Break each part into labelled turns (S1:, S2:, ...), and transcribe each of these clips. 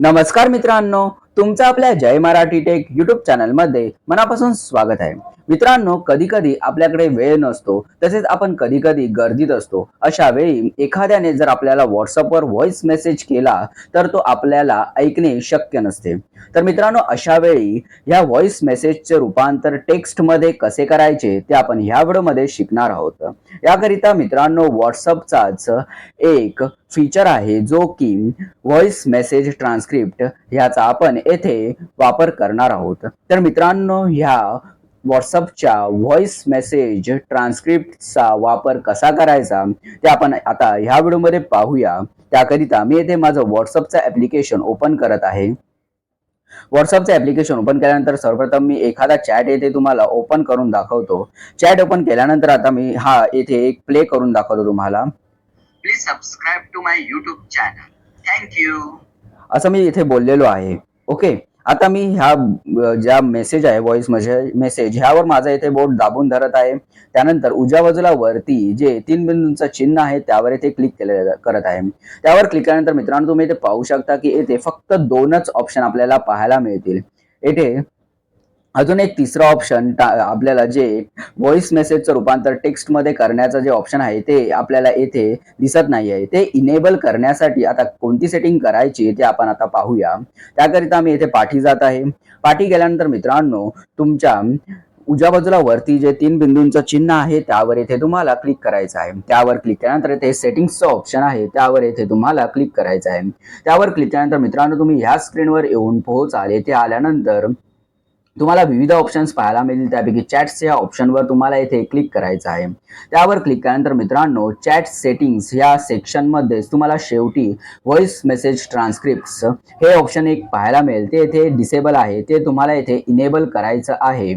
S1: नमस्कार मित्रांनो. तुमचं आपल्या जय मराठी टेक युट्यूब चॅनलमध्ये मनापासून स्वागत आहे. मित्रांनो कधी कधी आपल्याकडे वेळ नसतो तसेच आपण कधी कधी गर्दीत असतो. अशा वेळी एखाद्याने जर आपल्याला व्हॉट्सअपवर व्हॉइस मेसेज केला तर तो आपल्याला ऐकणे शक्य नसते. तर मित्रांनो अशा वेळी ह्या व्हॉइस मेसेजचे रूपांतर टेक्स्टमध्ये कसे करायचे ते आपण ह्या व्हिडिओमध्ये शिकणार आहोत. याकरिता मित्रांनो व्हॉट्सअपचाच एक फीचर आहे जो की व्हॉइस मेसेज ट्रान्स्क्रिप्ट ह्याचा आपण येथे वापर करणार आहोत. तर मित्रांनो ह्या व्हॉट्सअपच्या व्हॉइस मेसेज ट्रान्स्क्रिप्टचा वापर कसा करायचा ते आपण आता ह्या व्हिडिओमध्ये पाहूया. त्याकरिता मी येथे माझं व्हॉट्सअपचं ऍप्लिकेशन ओपन करत आहे. व्हॉट्सअपचं ऍप्लिकेशन ओपन केल्यानंतर सर्वप्रथम मी एखादा चॅट येथे तुम्हाला ओपन करून दाखवतो. चॅट ओपन केल्यानंतर आता मी हा येथे एक प्ले करून दाखवतो तुम्हाला.
S2: Subscribe to my YouTube channel. Thank you.
S1: असं मी इथे बोललेलो आहे. ओके आता मी ह्या ज्या मेसेज आहे व्हॉइस मेसेज ह्यावर माझा इथे बोट दाबून धरत आहे. त्यानंतर उजव्या बाजूला वरती जे तीन बिंदूंचं चिन्ह आहे त्यावर इथे क्लिक केले करत आहे. त्यावर क्लिक केल्यानंतर मित्रांनो तुम्ही इथे पाहू शकता की येथे फक्त दोनच ऑप्शन आपल्याला पाहायला मिळतील. येथे अजून एक तिसरा ऑप्शन आपल्याला जे व्हॉइस मेसेजचं रूपांतर टेक्स्टमध्ये करण्याचं जे ऑप्शन आहे ते आपल्याला येथे दिसत नाही आहे ते इनेबल करण्यासाठी आता कोणती सेटिंग करायची ते आपण आता पाहूया. त्याकरिता मी येथे पाठी जात आहे. पाठी गेल्यानंतर मित्रांनो तुमच्या उजव्या बाजूला वरती जे तीन बिंदूंचं चिन्ह आहे त्यावर येथे तुम्हाला क्लिक करायचं आहे. त्यावर क्लिक केल्यानंतर येथे सेटिंग्सचं ऑप्शन आहे त्यावर येथे तुम्हाला क्लिक करायचं आहे. त्यावर क्लिक केल्यानंतर मित्रांनो तुम्ही ह्या स्क्रीनवर येऊन पोहोचाल. येथे आल्यानंतर तुम्हाला विविध ऑप्शन्स पाहायला मिळतील. त्यापैकी चॅट्स या ऑप्शनवर तुम्हाला इथे क्लिक करायचं आहे. त्यावर क्लिक केल्यानंतर मित्रांनो चॅट सेटिंग्स या सेक्शनमध्येच तुम्हाला शेवटी व्हॉइस मेसेज ट्रान्स्क्रिप्ट्स हे ऑप्शन एक पाहायला मिळेल. ते इथे डिसेबल आहे. ते तुम्हाला इथे इनेबल करायचं आहे.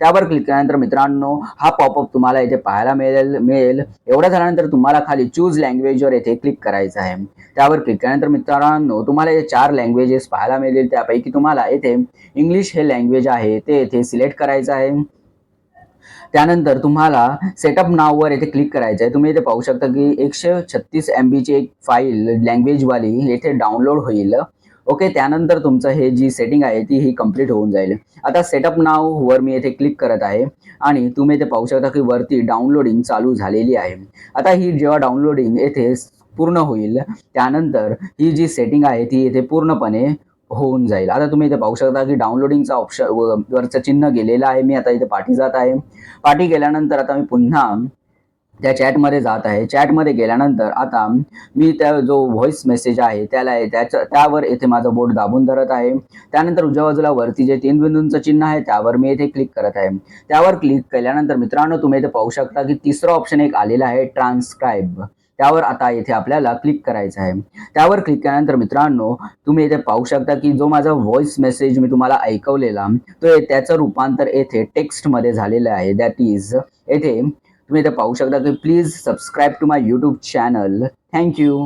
S1: त्यावर क्लिक केल्यानंतर मित्रांनो हा पॉपअप तुम्हाला इथे पाहायला मिळेल मिळेल. एवढं झाल्यानंतर तुम्हाला खाली चूज लँग्वेजवर येथे क्लिक करायचं आहे. त्यावर क्लिक केल्यानंतर मित्रांनो तुम्हाला हे चार लँग्वेजेस पाहायला मिळतील. त्यापैकी तुम्हाला येथे इंग्लिश हे लँग्वेज आहे. ते येथे सिलेक्ट करायचं आहे. त्यानंतर तुम्हाला सेटअप नाववर येथे क्लिक करायचं आहे. तुम्ही इथे पाहू शकता की एकशे छत्तीस एम बीची एक फाईल लँग्वेजवाली येथे डाउनलोड होईल. ओके त्यानंतर तुमचं हे जी सेटिंग आहे ती ही कंप्लीट होऊन जाईल. आता सेटअप नाव वर मी येथे क्लिक करत आहे. आणि तुम्ही इथे पाहू शकता की वरती डाउनलोडिंग चालू झालेली आहे. आता ही जेव्हा डाउनलोडिंग येथे पूर्ण होईल त्यानंतर ही जी सेटिंग आहे ती येथे पूर्णपणे होऊन जाईल. आता तुम्ही इथे पाहू शकता की डाउनलोडिंगचा ऑप्शन वरचं चिन्ह गेलेलं आहे. मी आता इथे पाठी जात आहे. पाठी गेल्यानंतर आता मी पुन्हा त्या चॅटमध्ये जात आहे. चॅटमध्ये गेल्यानंतर आता मी त्या जो व्हॉइस मेसेज आहे त्याला त्याच्या त्यावर येथे माझं बोट दाबून धरत आहे. त्यानंतर उजव्या बाजूला वरती जे तीन बिंदूंचं चिन्ह आहे त्यावर मी येथे क्लिक करत आहे. त्यावर क्लिक केल्यानंतर मित्रांनो तुम्ही इथे पाहू शकता की तिसरं ऑप्शन एक आलेलं आहे ट्रान्स्क्राईब त्यावर आता येथे आपल्याला क्लिक करायचं आहे. त्यावर क्लिक केल्यानंतर मित्रांनो तुम्ही इथे पाहू शकता की जो माझा व्हॉइस मेसेज मी तुम्हाला ऐकवलेला तो त्याचं रूपांतर येथे टेक्स्टमध्ये झालेलं आहे. दॅट इज येथे तुम्ही इथे पाहू शकता की please subscribe to my YouTube channel thank you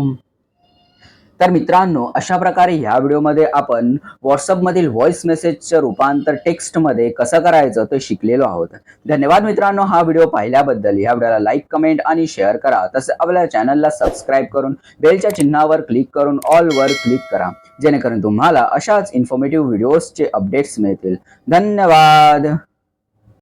S1: तर मित्रांनो अशा प्रकारे ह्या व्हिडिओमध्ये आपण व्हॉट्सअपमधील व्हॉइस मेसेजचं रूपांतर टेक्स्टमध्ये कसं करायचं ते शिकलेलो आहोत. धन्यवाद मित्रांनो हा व्हिडिओ पाहिल्याबद्दल. ह्या व्हिडिओला लाईक कमेंट आणि शेअर करा. तसेच आपल्या चॅनलला सबस्क्राईब करून बेलच्या चिन्हावर क्लिक करून ऑलवर क्लिक करा. जेणेकरून तुम्हाला अशाच इन्फॉर्मेटिव्ह व्हिडिओजचे अपडेट्स मिळतील. धन्यवाद!